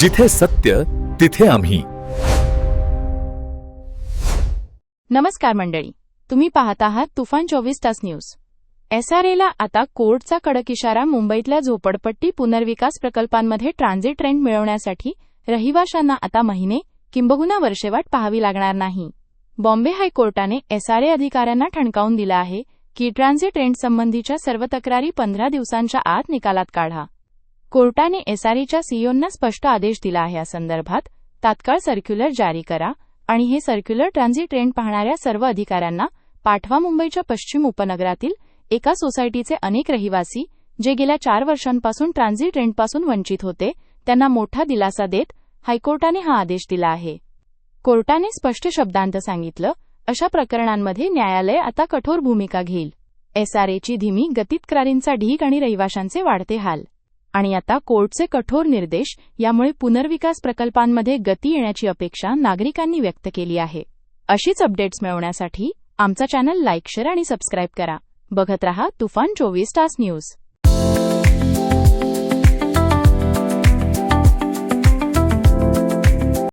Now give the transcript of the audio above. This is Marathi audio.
जिथे सत्य तिथे आम्ही. नमस्कार मंडळी. तुम्ही पाहत आहात तुफान चोवीस तास न्यूज. एसआरएला आता कोर्टचा कडक इशारा मुंबईतल्या झोपडपट्टी पुनर्विकास प्रकल्पांमध्ये ट्रान्झिट रेंट मिळवण्यासाठी रहिवाशांना आता महिने किंबहुना वर्षेवाट पाहावी लागणार नाही. बॉम्बे हायकोर्टाने एसआरए अधिकाऱ्यांना ठणकावून दिलं आहे की ट्रान्झिट रेंट संबंधीच्या सर्व तक्रारी पंधरा दिवसांच्या आत निकालात काढा. कोर्टाने एसआरएच्या सीओंना स्पष्ट आदेश दिला आहे. या संदर्भात तात्काळ सर्क्युलर जारी करा आणि हे सर्क्युलर ट्रान्झिट रेंट पाहणाऱ्या सर्व अधिकाऱ्यांना पाठवा मुंबईच्या पश्चिम उपनगरातील एका सोसायटीचे अनेक रहिवासी जे गेल्या चार वर्षांपासून ट्रान्झिट रेंटपासून वंचित होते त्यांना मोठा दिलासा देत हायकोर्टाने हा आदेश दिला आहे. कोर्टाने स्पष्ट शब्दांत सांगितलं अशा प्रकरणांमध्ये न्यायालय आता कठोर भूमिका घेईल. एसआरएची धीमी गतीतक्रारींचा ढीग आणि रहिवाशांचे वाढते हाल. आणि आता कोर्टचे कठोर निर्देश यामुळे पुनर्विकास प्रकल्पांमध्ये गती येण्याची अपेक्षा नागरिकांनी व्यक्त केली आहे. अशीच अपडेट्स मिळवण्यासाठी आमचा चॅनल लाईक शेअर आणि सबस्क्राईब करा. बघत रहा तुफान चोवीस तास न्यूज.